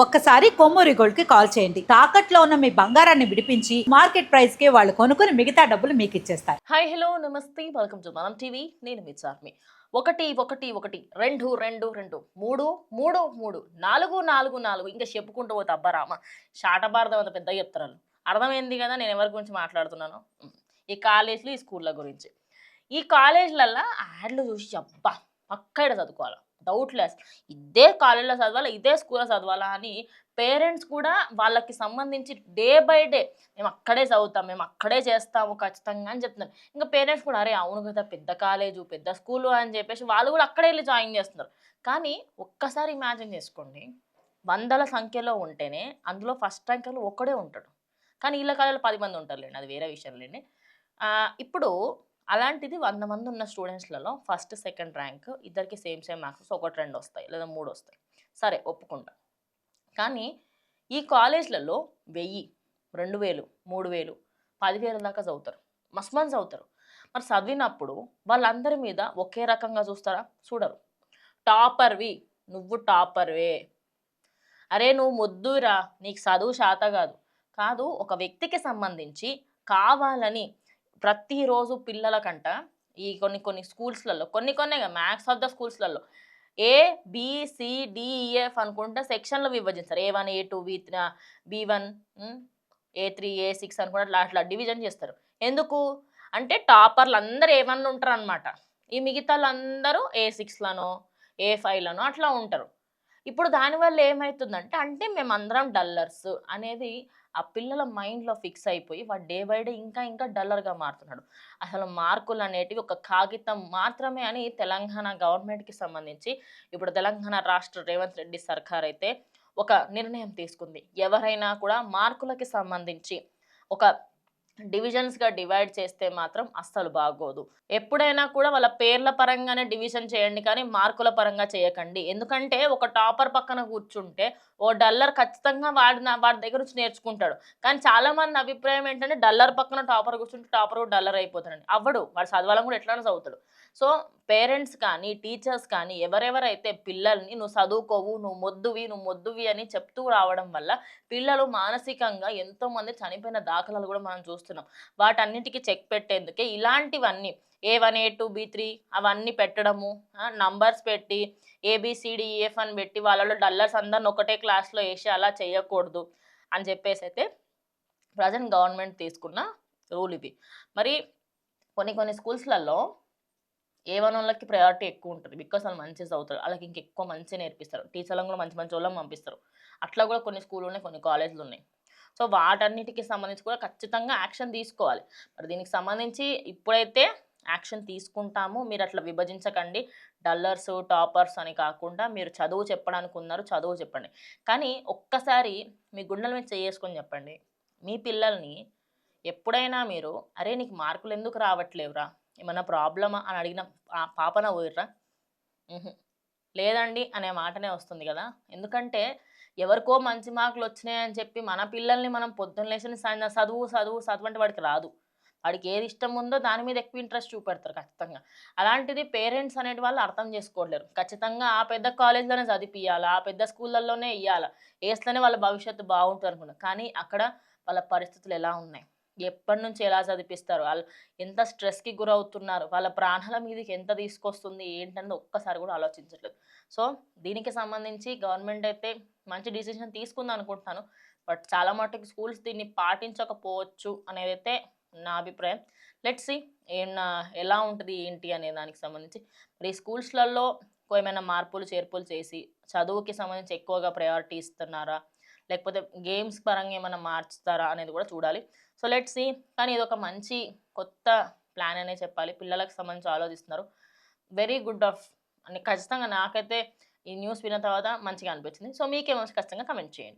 ఒక్కసారి కొమ్మూరి గోల్డ్కి కాల్ చేయండి. తాకట్లో ఉన్న మీ బంగారాన్ని విడిపించి మార్కెట్ ప్రైస్కి వాళ్ళు కొనుక్కుని మిగతా డబ్బులు మీకు ఇచ్చేస్తారు. Hi hello namaste. Welcome to Manam TV నేను మీ చార్మి. ఒకటి ఒకటి ఒకటి రెండు రెండు రెండు మూడు మూడు మూడు నాలుగు నాలుగు నాలుగు. ఇంకా చెప్పుకుంటూ పోతే అబ్బారామ శాటభారతం అంత పెద్దగా చెప్తారు అర్థమైంది కదా నేను ఎవరి గురించి మాట్లాడుతున్నాను? ఈ కాలేజీలు ఈ స్కూళ్ళ గురించి. ఈ కాలేజీలల్లో యాడ్లు చూసి అబ్బా అక్కడ చదువుకోవాలి? డౌట్లెస్ ఇదే కాలేజీలో చదవాలా ఇదే స్కూల్లో చదవాలా అని పేరెంట్స్ కూడా వాళ్ళకి సంబంధించి డే బై డే మేము అక్కడే చదువుతాం మేము అక్కడే చేస్తాము ఖచ్చితంగా అని చెప్తున్నారు. ఇంకా పేరెంట్స్ కూడా అరే అవును కదా పెద్ద కాలేజు పెద్ద స్కూలు అని చెప్పేసి వాళ్ళు కూడా అక్కడే వెళ్ళి జాయిన్ చేస్తున్నారు. కానీ ఒక్కసారి ఇమాజిన్ చేసుకోండి వందల సంఖ్యలో ఉంటేనే అందులో ఫస్ట్ ర్యాంకర్లు ఒక్కడే ఉంటాడు కానీ వీళ్ళ కాలేజీలో పది మంది ఉంటారులేండి అది వేరే విషయం లేండి. ఇప్పుడు అలాంటిది వంద మంది ఉన్న స్టూడెంట్స్లలో ఫస్ట్ సెకండ్ ర్యాంక్ ఇద్దరికి సేమ్ సేమ్ మార్క్స్ ఒకటి రెండు వస్తాయి లేదా మూడు వస్తాయి. సరే ఒప్పుకుంటా. కానీ ఈ కాలేజ్లలో వెయ్యి రెండు వేలు మూడు వేలు పదివేల దాకా చదువుతారు. మస్మన్స్ మంది చదువుతారు. మరి చదివినప్పుడు వాళ్ళందరి మీద ఒకే రకంగా చూస్తారా? చూడరు. టాపర్వి నువ్వు టాపర్వే. అరే నువ్వు మొద్దురా నీకు చదువు శాత కాదు. కాదు ఒక వ్యక్తికి సంబంధించి కావాలని ప్రతిరోజు పిల్లలకంట ఈ కొన్ని కొన్ని స్కూల్స్లలో కొన్ని కొన్ని maths of the స్కూల్స్లలో A B C D E F అనుకుంటే సెక్షన్లు విభజిస్తారు A one A two B B one A three A six అనుకుంటే అట్లా అట్లా డివిజన్ చేస్తారు. ఎందుకు? అంటే టాపర్లు అందరూ ఏ వన్లు ఉంటారు అనమాట ఈ మిగతా అందరూ ఏ సిక్స్లను ఏ ఫైవ్లను అట్లా ఉంటారు. ఇప్పుడు దానివల్ల ఏమవుతుందంటే అంటే మేమందరం డల్లర్స్ అనేది ఆ పిల్లల మైండ్లో ఫిక్స్ అయిపోయి వాడు డే బై డే ఇంకా ఇంకా డల్లర్గా మారుతున్నాడు. అసలు మార్కులు అనేటివి ఒక కాగితం మాత్రమే అని తెలంగాణ గవర్నమెంట్కి సంబంధించి ఇప్పుడు తెలంగాణ రాష్ట్ర రేవంత్ రెడ్డి సర్కార్ అయితే ఒక నిర్ణయం తీసుకుంది. ఎవరైనా కూడా మార్కులకి సంబంధించి ఒక డివిజన్స్గా డివైడ్ చేస్తే మాత్రం అస్సలు బాగోదు. ఎప్పుడైనా కూడా వాళ్ళ పేర్ల పరంగానే డివిజన్ చేయండి కానీ మార్కుల పరంగా చేయకండి. ఎందుకంటే ఒక టాపర్ పక్కన కూర్చుంటే ఓ డల్లర్ ఖచ్చితంగా వాడి వాడి దగ్గర నుంచి నేర్చుకుంటాడు. కానీ చాలా మంది అభిప్రాయం ఏంటంటే డల్లర్ పక్కన టాపర్ కూర్చుంటే టాపర్ కూడా డల్లర్ అయిపోతాడండి అవ్వడు. వాడు చదవాలని కూడా ఎట్లా చదువుతాడు. సో పేరెంట్స్ కానీ టీచర్స్ కానీ ఎవరెవరైతే పిల్లల్ని నువ్వు చదువుకోవు నువ్వు మొద్దువి నువ్వు మొద్దువి అని చెప్తూ రావడం వల్ల పిల్లలు మానసికంగా ఎంతో మంది చనిపోయిన దాఖలాలు కూడా మనం చూస్తున్నాం. వాటన్నిటికీ చెక్ పెట్టేందుకే ఇలాంటివన్నీ A one A two B three అవన్నీ పెట్టడము నంబర్స్ పెట్టి ఏబిసిడిఈఎఫ్ అని పెట్టి వాళ్ళలో డల్లర్స్ అందరిని ఒకటే క్లాస్లో వేసి అలా చేయకూడదు అని చెప్పేసి అయితే ప్రజెంట్ గవర్నమెంట్ తీసుకున్న రూల్ ఇది. మరి కొన్ని కొన్ని స్కూల్స్లలో ఏ వన్ వాళ్ళకి ప్రయారిటీ ఎక్కువ ఉంటుంది. బికాస్ వాళ్ళు మంచిగా చదువుతారు. వాళ్ళకి ఇంకెక్కువ మంచిగా నేర్పిస్తారు. టీచర్లను కూడా మంచి మంచి వాళ్ళని పంపిస్తారు. అట్లా కూడా కొన్ని స్కూళ్ళు ఉన్నాయి కొన్ని కాలేజీలు ఉన్నాయి. సో వాటన్నిటికి సంబంధించి కూడా ఖచ్చితంగా యాక్షన్ తీసుకోవాలి. మరి దీనికి సంబంధించి ఇప్పుడైతే యాక్షన్ తీసుకుంటాము. మీరు అట్లా విభజించకండి. డల్లర్స్ టాపర్స్ అని కాకుండా మీరు చదువు చెప్పడానికి ఉన్నారు చదువు చెప్పండి. కానీ ఒక్కసారి మీ గుండెల మీద చేసుకొని చెప్పండి. మీ పిల్లల్ని ఎప్పుడైనా మీరు అరే నీకు మార్కులు ఎందుకు రావట్లేవురా? ఏమన్నా ప్రాబ్లమా? అని అడిగిన పాపన పోయిర్రా లేదండి అనే మాటనే వస్తుంది కదా. ఎందుకంటే ఎవరికో మంచి మార్కులు వచ్చినాయని చెప్పి మన పిల్లల్ని మనం పొద్దున్న లేచిన సాయంత్రం చదువు చదువు చదువు అంటే వాడికి రాదు. వాడికి ఏది ఇష్టం ఉందో దాని మీద ఎక్కువ ఇంట్రెస్ట్ చూపెడతారు ఖచ్చితంగా. అలాంటిది పేరెంట్స్ అనేటి వాళ్ళు అర్థం చేసుకోలేరు ఖచ్చితంగా ఆ పెద్ద కాలేజ్లోనే చదివియాలి ఆ పెద్ద స్కూళ్ళల్లోనే ఇవ్వాలి వేస్తేనే వాళ్ళ భవిష్యత్తు బాగుంటుంది అనుకున్నారు కానీ అక్కడ వాళ్ళ పరిస్థితులు ఎలా ఉన్నాయి? ఎప్పటి నుంచి ఎలా చదివిస్తారు వాళ్ళు ఎంత స్ట్రెస్కి గురవుతున్నారు వాళ్ళ ప్రాణాల మీదకి ఎంత తీసుకొస్తుంది ఏంటన్నది ఒక్కసారి కూడా ఆలోచించట్లేదు. సో దీనికి సంబంధించి గవర్నమెంట్ అయితే మంచి డిసిషన్ తీసుకుంది అనుకుంటున్నాను బట్ చాలా మటుకు స్కూల్స్ దీన్ని పాటించకపోవచ్చు అనేది అయితే నా అభిప్రాయం. లెట్ సి ఏం ఎలా ఉంటుంది ఏంటి అనే దానికి సంబంధించి. మరి స్కూల్స్లలో ఏమైనా మార్పులు చేర్పులు చేసి చదువుకి సంబంధించి ఎక్కువగా ప్రయారిటీ ఇస్తున్నారా? లేకపోతే గేమ్స్ పరంగా ఏమైనా మార్చుతారా అనేది కూడా చూడాలి. సో లెట్ సి కానీ ఇది ఒక మంచి కొత్త ప్లాన్ అనే చెప్పాలి. పిల్లలకు సంబంధించి ఆలోచిస్తున్నారు. వెరీ గుడ్ ఆఫ్ అని ఖచ్చితంగా నాకైతే ఈ న్యూస్ విన్న తర్వాత మంచిగా అనిపించింది. సో మీకేమో ఖచ్చితంగా కమెంట్ చేయండి.